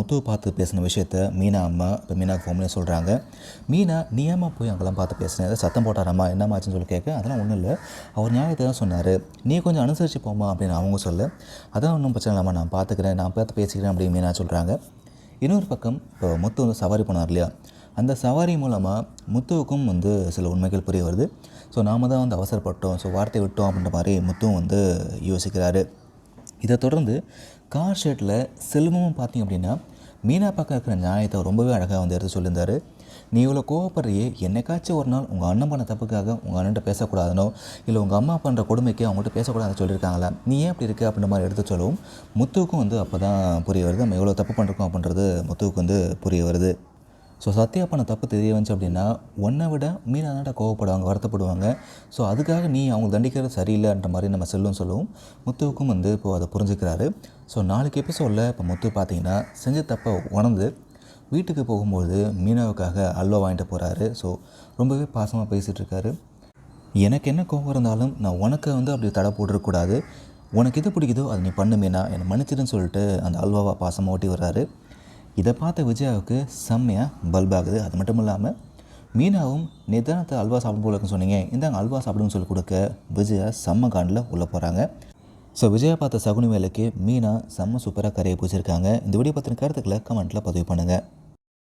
முத்துவை பார்த்து பேசின விஷயத்த மீனா அம்மா இப்போ மீனா ஃபோன் சொல்கிறாங்க மீனா நீ ஏம்மா போய் அங்கெல்லாம் பார்த்து பேசினேன் ஏதாவது சத்தம் போட்டாராம்மா என்னமாச்சுன்னு சொல்லி கேட்க அதெல்லாம் ஒன்றும் இல்லை. அவர் நியாயத்தை தான் சொன்னார். நீ கொஞ்சம் அனுசரித்து போமா அப்படின்னு அவங்க சொல்ல. அதான் ஒன்றும் பிரச்சனை இல்லாமல் நான் பார்த்துக்கிறேன். நான் பார்த்து பேசிக்கிறேன் அப்படின்னு மீனா சொல்கிறாங்க இன்னொரு பக்கம் இப்போ முத்து வந்து சவாரி போனார் இல்லையா? அந்த சவாரி மூலமாக முத்துவுக்கும் வந்து சில உண்மைகள் புரிய வருது. ஸோ நாம தான் வந்து அவசரப்பட்டோம். ஸோ வார்த்தை விட்டோம் அப்படின்ற மாதிரி முத்துவும் வந்து யோசிக்கிறாரு. இதை தொடர்ந்து கார் ஷெட்டில் செல்வமும் பார்த்தீங்க அப்படின்னா மீனா பக்கம் இருக்கிற நியாயத்தை ரொம்பவே அழகாக வந்து எடுத்து சொல்லியிருந்தாரு. நீ இவ்வளோ கோவப்படுறியே என்னைக்காச்சும் ஒரு நாள் உங்கள் அண்ணன் பண்ண தப்புக்காக உங்கள் அண்ணன்ட்ட பேசக்கூடாதுனோ இல்லை உங்கள் அம்மா பண்ணுற கொடுமைக்கு அவங்கள்ட்ட பேசக்கூடாதுன்னு சொல்லியிருக்காங்களா நீ ஏன் அப்படி இருக்குது அப்படின்ற மாதிரி எடுத்து சொல்லவும். முத்துவுக்கும் வந்து அப்போ தான் புரிய வருது நம்ம எவ்வளோ தப்பு பண்ணுறோம் அப்படின்றது முத்துவுக்கு வந்து புரிய வருது. ஸோ சத்யா பண்ண தப்பு தெரிய வந்துச்சு அப்படின்னா உன்னை விட மீனா கோவப்படுவாங்க வருத்தப்படுவாங்க. ஸோ அதுக்காக நீ அவங்க தண்டிக்கிறது சரியில்லைன்ற மாதிரி நம்ம செல்லும் சொல்லவும் முத்துவுக்கும் வந்து இப்போது அதை புரிஞ்சுக்கிறாரு. ஸோ நாளைக்கு எபிசோடில் இப்போ முத்து பார்த்தீங்கன்னா செஞ்ச தப்பை உணர்ந்து வீட்டுக்கு போகும்போது மீனாவுக்காக அல்வா வாங்கிட்டு போகிறாரு ஸோ ரொம்பவே பாசமாக பேசிகிட்டு இருக்காரு. எனக்கு என்ன கோபம் இருந்தாலும் நான் உனக்கு வந்து அப்படி தடை போட்டுருக்கூடாது உனக்கு எது பிடிக்குதோ அதை நீ பண்ணுமேனா என்னை மன்னிச்சிடுன்னு சொல்லிட்டு அந்த அல்வாவை பாசமாக ஓட்டி வர்றாரு. இதை பார்த்த விஜயாவுக்கு செம்மையாக பல்பாகுது அது மட்டும் இல்லாமல் மீனாவும் நிதானத்தை அல்வா சாப்பிடும் போல இருக்குன்னு சொன்னீங்க. இந்தாங்க அல்வா சாப்பிடுன்னு சொல்லி கொடுக்க விஜயா செம்ம காண்டில் உள்ளே போகிறாங்க ஸோ விஜயா பார்த்த சகுனி வேலைக்கு மீனா செம்ம சூப்பராக கரையை பூச்சிருக்காங்க இந்த வீடியோ பற்றின கருத்துக்களை கமெண்ட்டில் பதிவு பண்ணுங்கள்